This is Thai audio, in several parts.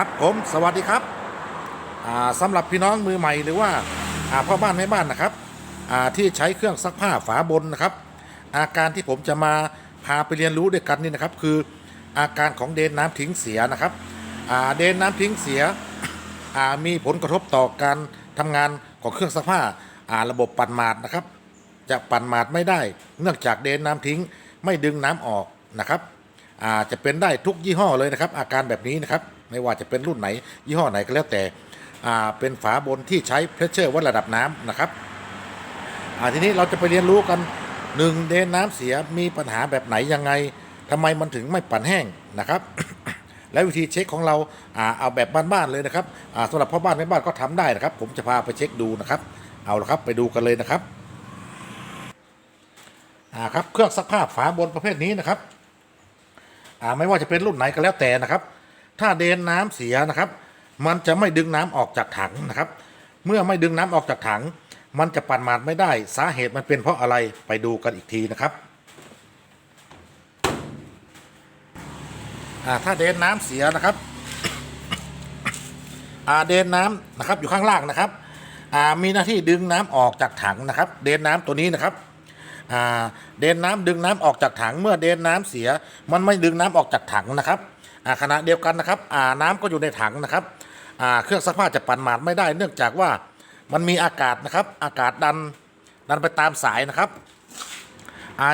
ครับผมสวัสดีครับอ่าสำหรับพี่น้องมือใหม่หรือว่าอ่าพ่อบ้านแม่บ้านนะครับที่ใช้เครื่องซักผ้าฝาบนนะครับ อาการที่ผมจะมาพาไปเรียนรู้ด้วยกันนี่นะครับ คืออาการของเดนน้ำทิ้งเสียนะครับเดนน้ำทิ้งเสียมีผลกระทบต่อการทำงานของเครื่องซักผ้าาระบบปั่นหมาดนะครับ จะปั่นหมาดไม่ได้ เนื่องจากเดนน้ำทิ้งไม่ดึงน้ำออกนะครับจะเป็นได้ทุกยี่ห้อเลยนะครับ อาการแบบนี้นะครับ ไม่ว่าจะเป็นรุ่นไหน ยี่ห้อไหนก็แล้วแต่เป็นฝาบนที่ใช้เพรสเชอร์วัดระดับน้ำนะครับทีนี้เราจะไปเรียนรู้กันหนึ่งเดนน้ำเสียมีปัญหาแบบไหนยังไงทำไมมันถึงไม่ปั่นแห้งนะครับ และวิธีเช็คของเราอาเอาแบบบ้านๆเลยนะครับอ่าสำหรับพ่อบ้านแม่บ้านก็ทำได้นะครับ ผมจะพาไปเช็คดูนะครับ เอาละครับไปดูกันเลยนะครับครับเครื่องซักผ้าฝาบนประเภทนี้นะครับไม่ว่าจะเป็นรุ่นไหนก็แล้วแต่นะครับ ถ้าเดนน้ำเสียนะครับ มันจะไม่ดึงน้ำออกจากถังนะครับ เมื่อไม่ดึงน้ำออกจากถัง มันจะปั่นหมาดไม่ได้ สาเหตุมันเป็นเพราะอะไรไปดูกันอีกทีนะครับถ้าเดนน้ำเสียนะครับเดนน้ำนะครับอยู่ข้างล่างนะครับมีหน้าที่ดึงน้ำออกจากถังนะครับ เดนน้ำตัวนี้นะครับเดนน้ำดึงน้ำออกจากถัง เมื่อเดนน้ำเสีย มันไม่ดึงน้ำออกจากถังนะครับ ขณะเดียวกันนะครับน้ำก็อยู่ในถังนะครับเครื่องซักผ้าจะปั่นหมาดไม่ได้ เนื่องจากว่ามันมีอากาศนะครับ อากาศดันดันไปตามสายนะครับ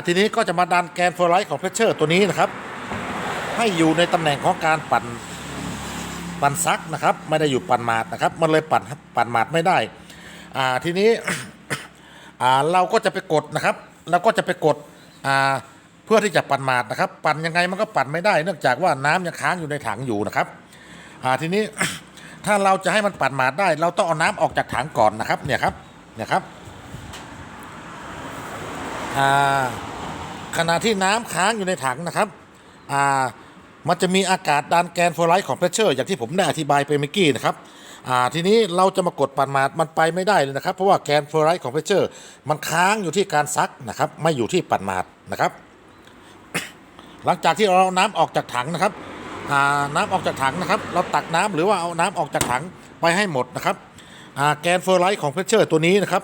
ทีนี้ก็จะมาดันแกนโฟลไลท์ของเพรสเชอร์ตัวนี้นะครับ ให้อยู่ในตำแหน่งของการปั่นปั่นซักนะครับ ไม่ได้อยู่ปั่นหมาดนะครับ มันเลยปั่นปั่นหมาดไม่ได้ทีนี้เราก็จะไปกดนะครับเราก็จะไปกดอ่า เพื่อที่จะปั่นหมาดนะครับ ปั่นยังไงมันก็ปั่นไม่ได้ เนื่องจากว่าน้ำยังค้างอยู่ในถังอยู่นะครับทีนี้ถ้าเราจะให้มันปั่นหมาดได้ เราต้องเอาน้ำออกจากถังก่อนนะครับ เนี่ยครับเนี่ยครับขณะที่น้ำค้างอยู่ในถังนะครับมันจะมีอากาศดันแกนโฟลไลท์ของเพรสเชอร์อย่างที่ผมได้อธิบายไปเมื่อกี้นะครับอ่าทีนี้เราจะมากดปั่นหมาดมันไปไม่ได้เลยนะครับ เพราะว่าแกนโฟลไลท์ของเพรสเชอร์ มันค้างอยู่ที่การซักนะครับ ไม่อยู่ที่ปั่นหมาดนะครับ หลังจากที่เราเอาน้ำออกจากถังนะครับน้ำออกจากถังนะครับ เราตักน้ำหรือว่าเอาน้ำออกจากถังไปให้หมดนะครับแกนโฟลไลท์ของเพรสเชอร์ตัวนี้นะครับ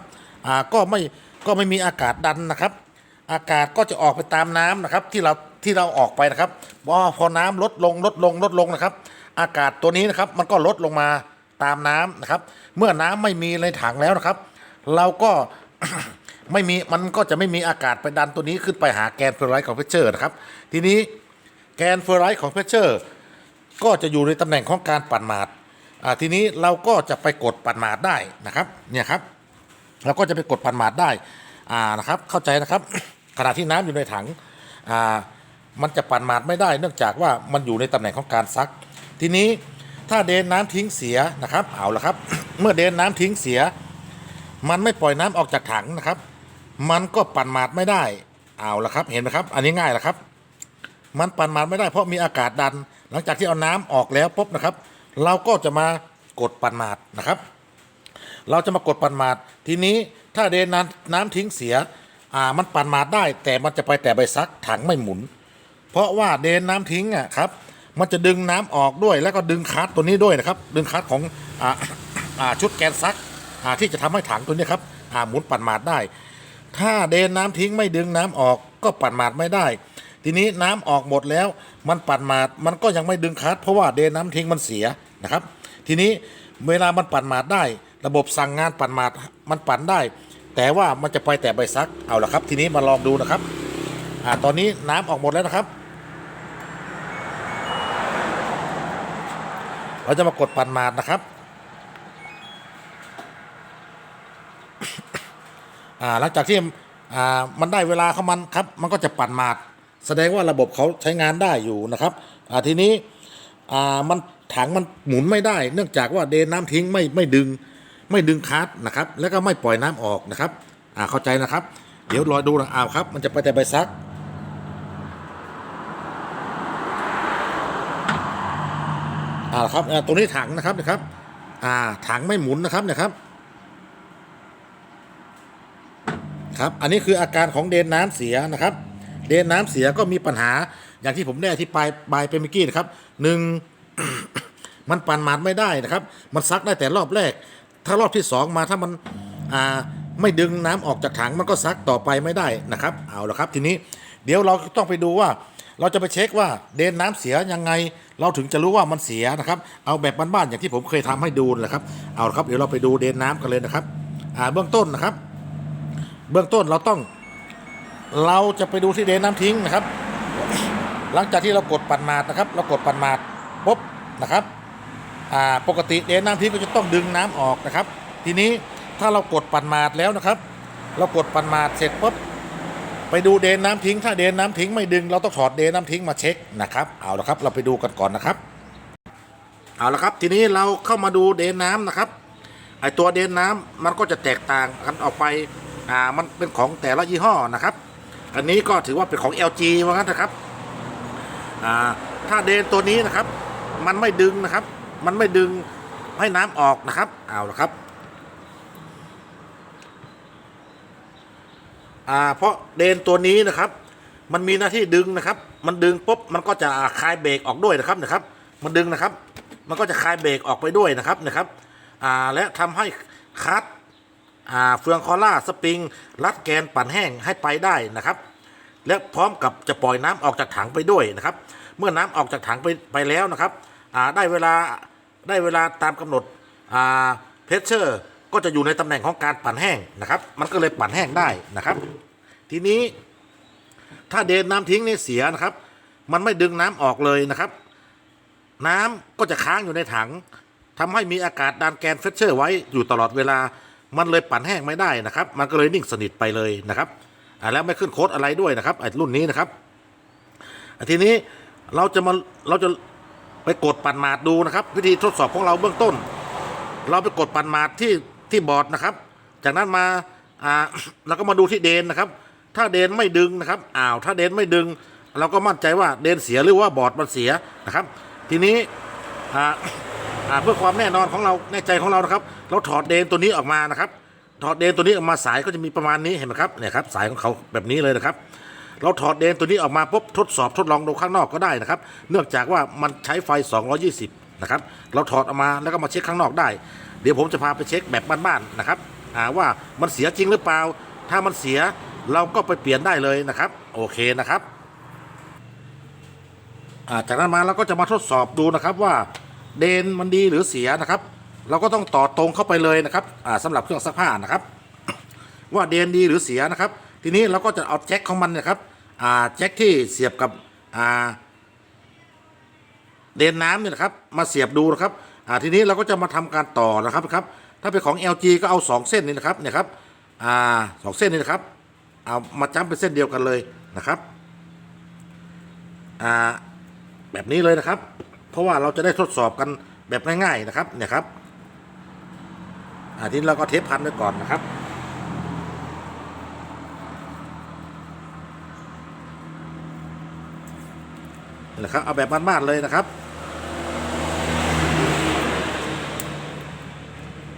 ก็ไม่ก็ไม่มีอากาศดันนะครับ อากาศก็จะออกไปตามน้ำนะครับที่เราที่เราออกไปนะครับว่าพอน้ำลดลงลดลงลดลงนะครับ อากาศตัวนี้นะครับมันก็ลดลงมาตามน้ำนะครับ เมื่อน้ำไม่มีในถังแล้วนะครับ เราก็ ไม่มีมันก็จะไม่มีอากาศไปดันตัวนี้ขึ้นไปหาแกนเฟอร์ไรท์ของเพชเชอร์นะครับ ทีนี้แกนเฟอร์ไรท์ของเพชเชอร์ก็จะอยู่ในตำแหน่งของการปั่นหมาดอ่าทีนี้เราก็จะไปกดปั่นหมาดได้นะครับเนี่ยครับเราก็จะไปกดปั่นหมาดได้อ่านะครับเข้าใจนะครับขณะที่น้ำอยู่ในถังอ่ามันจะปั่นหมาดไม่ได้ เนื่องจากว่ามันอยู่ในตำแหน่งของการซัก ทีนี้ถ้าเดนน้ำทิ้งเสียนะครับเอาละครับ เมื่อเดนน้ำทิ้งเสีย มันไม่ปล่อยน้ำออกจากถังนะครับ มันก็ปั่นหมาดไม่ได้เอาละครับ เห็นไหมครับ อันนี้ง่ายละครับ มันปั่นหมาดไม่ได้เพราะมีอากาศดัน หลังจากที่เอาน้ำออกแล้วปุ๊บนะครับ เราก็จะมากดปั่นหมาดนะครับ เราจะมากดปั่นหมาดทีนี้ถ้าเดนน้ำน้ำทิ้งเสียอ่ามันปั่นหมาดได้ แต่มันจะไปแต่ใบซักถังไม่หมุน เพราะว่าเดนน้ำทิ้งอะครับมันจะดึงน้ำออกด้วย แล้วก็ดึงคัสตัวนี้ด้วยนะครับ ดึงคัสของอ่าอ่าชุดแกนซักอ่าที่จะทำให้ถังตัวนี้ครับอ่าหมุนปั่นหมาดได้ ถ้าเดนน้ำทิ้งไม่ดึงน้ำออกก็ปั่นหมาดไม่ได้ ทีนี้น้ำออกหมดแล้ว มันปั่นหมาดมันก็ยังไม่ดึงคัสเพราะว่าเดนน้ำทิ้งมันเสียนะครับ ทีนี้เวลามันปั่นหมาดได้ ระบบสั่งงานปั่นหมาดมันปั่นได้ แต่ว่ามันจะไปแต่ใบซักเอาละครับ ทีนี้มาลองดูนะครับอ่าตอนนี้น้ำออกหมดแล้วนะครับ เราจะมากดปั่นหมาดนะครับ อ่าหลังจากที่อ่ามันได้เวลาของมันครับ มันก็จะปั่นหมาด แสดงว่าระบบเขาใช้งานได้อยู่นะครับอ่าทีนี้อ่ามันถังมันหมุนไม่ได้ เนื่องจากว่าเดนน้ำทิ้งไม่ไม่ดึงไม่ดึงคัสนะครับ แล้วก็ไม่ปล่อยน้ำออกนะครับอ่าเข้าใจนะครับ เดี๋ยวรอดูนะอ้าวครับ มันจะไปแต่ใบซักอ่าครับตรงนี้ถังนะครับนะครับ อ่าถังไม่หมุนนะครับนะครับ ครับ อันนี้คืออาการของเดนน้ำเสียนะครับ เดนน้ำเสียก็มีปัญหาอย่างที่ผมได้อธิบายบายไปเมื่อกี้นะครับหนึ่งมันปั่นมาดไม่ได้นะครับ มันซักได้แต่รอบแรก ถ้ารอบที่สองมาถ้ามันอ่าไม่ดึงน้ำออกจากถังมันก็ซักต่อไปไม่ได้นะครับ เอาละครับ ทีนี้เดี๋ยวเราต้องไปดูว่า เราจะไปเช็คว่าเดนน้ำเสียยังไง เราถึงจะรู้ว่ามันเสียนะครับ เอาแบบบ้านๆอย่างที่ผมเคยทำให้ดูนะครับ เอาละครับเดี๋ยวเราไปดูเดนน้ำกันเลยนะครับ อ่าเบื้องต้นนะครับ เบื้องต้นเราต้อง เราจะไปดูที่เดนน้ำทิ้งนะครับ หลังจากที่เรากดปั่นมาดนะครับ เรากดปั่นมาดปุ๊บนะครับปกติเดนน้ำทิ้งก็จะต้องดึงน้ำออกนะครับ ทีนี้ถ้าเรากดปั่นมาดแล้วนะครับ เรากดปั่นมาดเสร็จปุ๊บไปดูเดนน้ำทิ้ง ถ้าเดนน้ำทิ้งไม่ดึง เราต้องถอดเดนน้ำทิ้งมาเช็คนะครับ เอาละครับ เราไปดูกันก่อนนะครับ เอาละครับ ทีนี้เราเข้ามาดูเดนน้ำนะครับไอตัวเดนน้ำมันก็จะแตกต่างกันออกไป อ่ามันเป็นของแต่ละยี่ห้อนะครับ อันนี้ก็ถือว่าเป็นของ LG ว่างั้นนะครับอ่าถ้าเดนตัวนี้นะครับ มันไม่ดึงนะครับ มันไม่ดึงให้น้ำออกนะครับเอาละครับอ่าเพราะเดนตัวนี้นะครับ มันมีหน้าที่ดึงนะครับ มันดึงปุ๊บมันก็จะคลายเบรกออกด้วยนะครับนะครับ มันดึงนะครับ มันก็จะคลายเบรกออกไปด้วยนะครับนะครับอ่าและทำให้คัด เฟืองคอล่าสปริง รัดแกนปั่นแห้งให้ไปได้นะครับ และพร้อมกับจะปล่อยน้ำออกจากถังไปด้วยนะครับ เมื่อน้ำออกจากถังไปไปแล้วนะครับได้เวลาได้เวลาตามกำหนดเพชเชอร์ก็จะอยู่ในตำแหน่งของการปั่นแห้งนะครับ มันก็เลยปั่นแห้งได้นะครับ ทีนี้ถ้าเดนน้ำทิ้งนี่เสียนะครับ มันไม่ดึงน้ำออกเลยนะครับ น้ำก็จะค้างอยู่ในถังทำให้มีอากาศดันแกนเฟชเชอร์ไว้อยู่ตลอดเวลา มันเลยปั่นแห้งไม่ได้นะครับ มันก็เลยนิ่งสนิทไปเลยนะครับอ่าแล้วไม่ขึ้นโค้ดอะไรด้วยนะครับไอ้รุ่นนี้นะครับทีนี้เราจะมาเราจะไปกดปั่นหมาดดูนะครับ วิธีทดสอบของเราเบื้องต้น เราไปกดปั่นหมาดที่ที่บอร์ดนะครับ จากนั้นมาอ่าเราก็มาดูที่เดนนะครับ ถ้าเดนไม่ดึงนะครับอ้าวถ้าเดนไม่ดึง เราก็มั่นใจว่าเดนเสียหรือว่าบอร์ดมันเสียนะครับ ทีนี้อ่า อ่าเพื่อความแน่นอนของเราแน่ใจของเรานะครับ เราถอดเดนตัวนี้ออกมานะครับ ถอดเดนตัวนี้ออกมาสายก็จะมีประมาณนี้เห็นไหมครับเนี่ยครับสายของเขาแบบนี้เลยนะครับ เราถอดเดนตัวนี้ออกมาปุ๊บทดสอบทดลองดูข้างนอกก็ได้นะครับ เนื่องจากว่ามันใช้ไฟ 220 นะครับ เราถอดออกมาแล้วก็มาเช็คข้างนอกได้ เดี๋ยวผมจะพาไปเช็คแบบบ้านๆนะครับอ่าว่ามันเสียจริงหรือเปล่า ถ้ามันเสียเราก็ไปเปลี่ยนได้เลยนะครับ โอเคนะครับจากนั้นมาเราก็จะมาทดสอบดูนะครับว่า เดนมันดีหรือเสียนะครับ เราก็ต้องต่อตรงเข้าไปเลยนะครับอ่าสำหรับเครื่องซักผ้านะครับ ว่าเดนดีหรือเสียนะครับ ทีนี้เราก็จะเอาแจ็คของมันนะครับแจ็คที่เสียบกับเดนน้ำเนี่ยนะครับ มาเสียบดูนะครับทีนี้เราก็จะมาทำการต่อนะครับครับ ถ้าเป็นของ LG ก็เอา 2 เส้นนี้นะครับเนี่ยครับสองเส้นนี้นะครับเอามาจ้ำเป็นเส้นเดียวกันเลยนะครับแบบนี้เลยนะครับ เพราะว่าเราจะได้ทดสอบกันแบบง่ายๆนะครับเนี่ยครับอาทีนี้เราก็เทปพันไว้ก่อนนะครับนี่แหละครับเอาแบบบ้านๆเลยนะครับ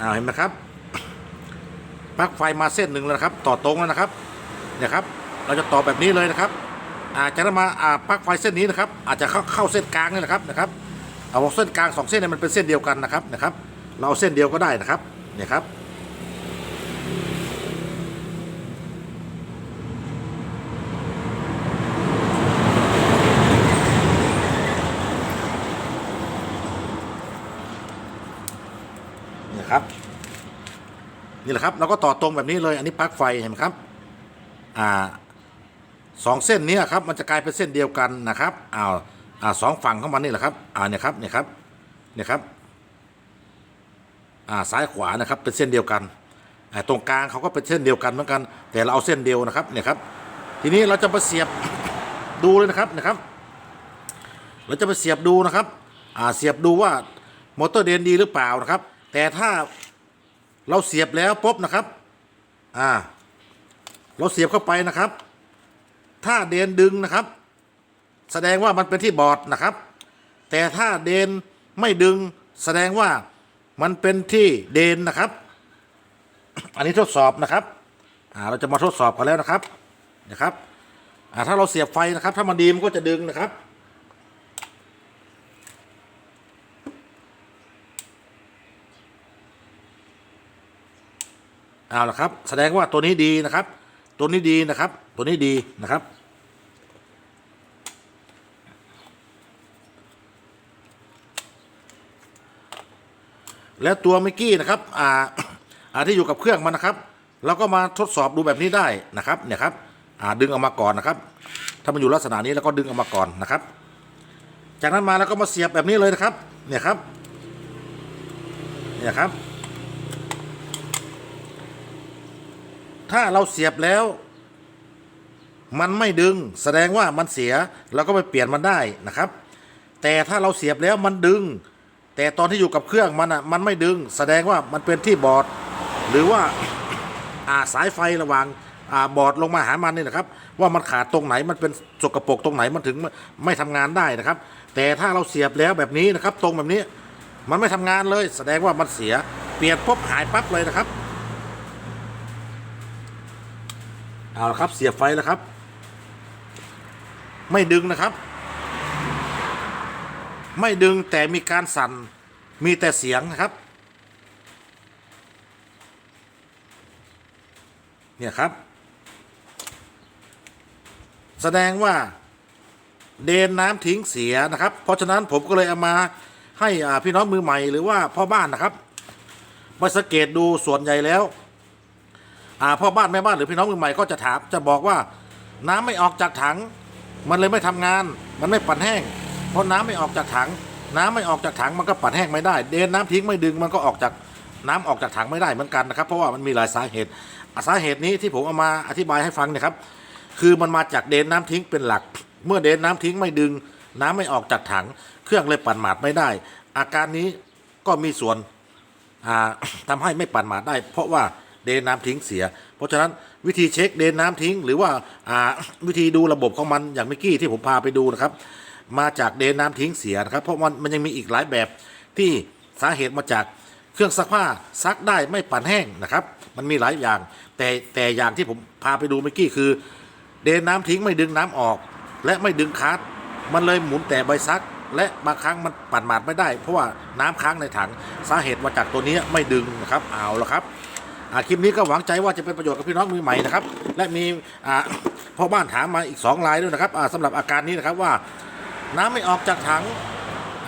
อ้าวเห็นไหมครับปลั๊กไฟมาเส้นหนึ่งแล้วครับ ต่อตรงแล้วนะครับเนี่ยครับ เราจะต่อแบบนี้เลยนะครับ อาจากนั้นมาอ่าปลั๊กไฟเส้นนี้นะครับ อาจจะเข้าเข้าเส้นกลางนี่แหละครับนะครับ เอาเส้นกลางสองเส้นเนี่ยมันเป็นเส้นเดียวกันนะครับนะครับ เราเอาเส้นเดียวก็ได้นะครับเนี่ยครับนี่ครับนี่แหละครับเราก็ต่อตรงแบบนี้เลยอันนี้ปลั๊กไฟเห็นไหมครับอ่าสองเส้นนี้ครับมันจะกลายเป็นเส้นเดียวกันนะครับอ้าว อ่าสองฝั่งของมันนี่แหละครับอ่าเนี่ยครับเนี่ยครับเนี่ยครับอ่าซ้ายขวานะครับเป็นเส้นเดียวกันอ่าตรงกลางเขาก็เป็นเส้นเดียวกันเหมือนกัน แต่เราเอาเส้นเดียวนะครับเนี่ยครับ ทีนี้เราจะมาเสียบดูเลยนะครับนะครับ เราจะไปเสียบดูนะครับอ่าเสียบดูว่ามอเตอร์เดนดีหรือเปล่านะครับ แต่ถ้าเราเสียบแล้วปุ๊บนะครับอ่าเราเสียบเข้าไปนะครับ ถ้าเดนดึงนะครับ แสดงว่ามันเป็นที่บอดนะครับ แต่ถ้าเดนไม่ดึงแสดงว่ามันเป็นที่เดนนะครับ อันนี้ทดสอบนะครับเราจะมาทดสอบกันแล้วนะครับนะครับถ้าเราเสียบไฟนะครับ ถ้ามันดีมันก็จะดึงนะครับเอาละครับ แสดงว่าตัวนี้ดีนะครับ ตัวนี้ดีนะครับ ตัวนี้ดีนะครับ แล้วตัวเมกกี้นะครับอ่าอ่าที่อยู่กับเครื่องมันนะครับเราก็มาทดสอบดูแบบนี้ได้นะครับเนี่ยครับอ่าดึงออกมาก่อนนะครับ ถ้ามันอยู่ลักษณะนี้แล้วก็ดึงออกมาก่อนนะครับ จากนั้นมาแล้วก็มาเสียบแบบนี้เลยนะครับเนี่ยครับเนี่ยครับ ถ้าเราเสียบแล้ว มันไม่ดึงแสดงว่ามันเสียเราก็ไปเปลี่ยนมันได้นะครับ แต่ถ้าเราเสียบแล้วมันดึง แต่ตอนที่อยู่กับเครื่องมันอะมันไม่ดึง แสดงว่ามันเป็นที่บอด หรือว่าอ่าสายไฟระหว่างอ่าบอดลงมาหามันนี่นะครับ ว่ามันขาดตรงไหนมันเป็นสกปรกตรงไหนมันถึงไม่ทำงานได้นะครับ แต่ถ้าเราเสียบแล้วแบบนี้นะครับ ตรงแบบนี้มันไม่ทำงานเลย แสดงว่ามันเสียเปลี่ยนปุ๊บหายปั๊บเลยนะครับเอาละครับเสียบไฟแล้วครับ ไม่ดึงนะครับ ไม่ดึงแต่มีการสั่น มีแต่เสียงนะครับ เนี่ยครับ แสดงว่าเดนน้ำทิ้งเสียนะครับ เพราะฉะนั้นผมก็เลยเอามาให้พี่น้องมือใหม่หรือว่าพ่อบ้านนะครับมาสังเกตดูส่วนใหญ่แล้วพ่อบ้านแม่บ้านหรือพี่น้องมือใหม่ก็จะถามจะบอกว่า น้ำไม่ออกจากถัง มันเลยไม่ทำงาน มันไม่ปั่นแห้ง เพราะน้ำไม่ออกจากถัง น้ำไม่ออกจากถังมันก็ปั่นแห้งไม่ได้ เดนน้ำทิ้งไม่ดึงมันก็ออกจากน้ำออกจากถังไม่ได้เหมือนกันนะครับ เพราะว่ามันมีหลายสาเหตุสาเหตุนี้ที่ผมเอามาอธิบายให้ฟังเนี่ยครับ คือมันมาจากเดนน้ำทิ้งเป็นหลัก เมื่อเดนน้ำทิ้งไม่ดึง น้ำไม่ออกจากถัง เครื่องเลยปั่นหมาดไม่ได้ อาการนี้ก็มีส่วนอ่าทำให้ไม่ปั่นหมาดได้ เพราะว่าเดนน้ำทิ้งเสีย เพราะฉะนั้นวิธีเช็คเดนน้ำทิ้ง หรือว่าอ่าวิธีดูระบบของมันอย่างเมื่อกี้ที่ผมพาไปดูนะครับ มาจากเดนน้ำทิ้งเสียนะครับ เพราะมันมันยังมีอีกหลายแบบที่สาเหตุมาจากเครื่องซักผ้าซักได้ไม่ปั่นแห้งนะครับ มันมีหลายอย่าง แต่แต่อย่างที่ผมพาไปดูเมื่อกี้คือ เดนน้ำทิ้งไม่ดึงน้ำออก และไม่ดึงคัสมันเลยหมุนแต่ใบซัก และบางครั้งมันปั่นหมาดไม่ได้ เพราะว่าน้ำค้างในถังสาเหตุมาจากตัวนี้ไม่ดึงนะครับเอาละครับคลิปนี้ก็หวังใจว่าจะเป็นประโยชน์กับพี่น้องมือใหม่นะครับ และมีอ่าพ่อบ้านถามมาอีก2ลายด้วยนะครับอ่าสำหรับอาการนี้นะครับว่า น้ำไม่ออกจากถัง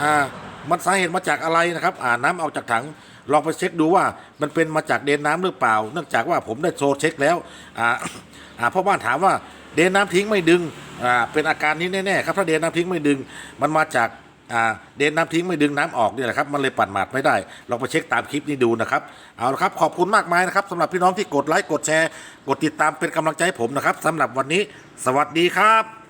อ่ามันสาเหตุมาจากอะไรนะครับอ่าน้ำออกจากถังลองไปเช็คดูว่ามันเป็นมาจากเดนน้ำหรือเปล่า เนื่องจากว่าผมได้โซเช็คแล้วอ่าอ่าพ่อบ้านถามว่าเดนน้ำทิ้งไม่ดึงอ่าเป็นอาการนี้แน่ๆครับถ้าเดนน้ำทิ้งไม่ดึง มันมาจากอ่าเดนน้ำทิ้งไม่ดึงน้ำออกนี่แหละครับ มันเลยปัดหมาดไม่ได้ ลองไปเช็คตามคลิปนี้ดูนะครับ เอาละครับ ขอบคุณมากมายนะครับสำหรับพี่น้องที่กดไลค์ กดแชร์ กดติดตามเป็นกำลังใจให้ผมนะครับสำหรับวันนี้ สวัสดีครับ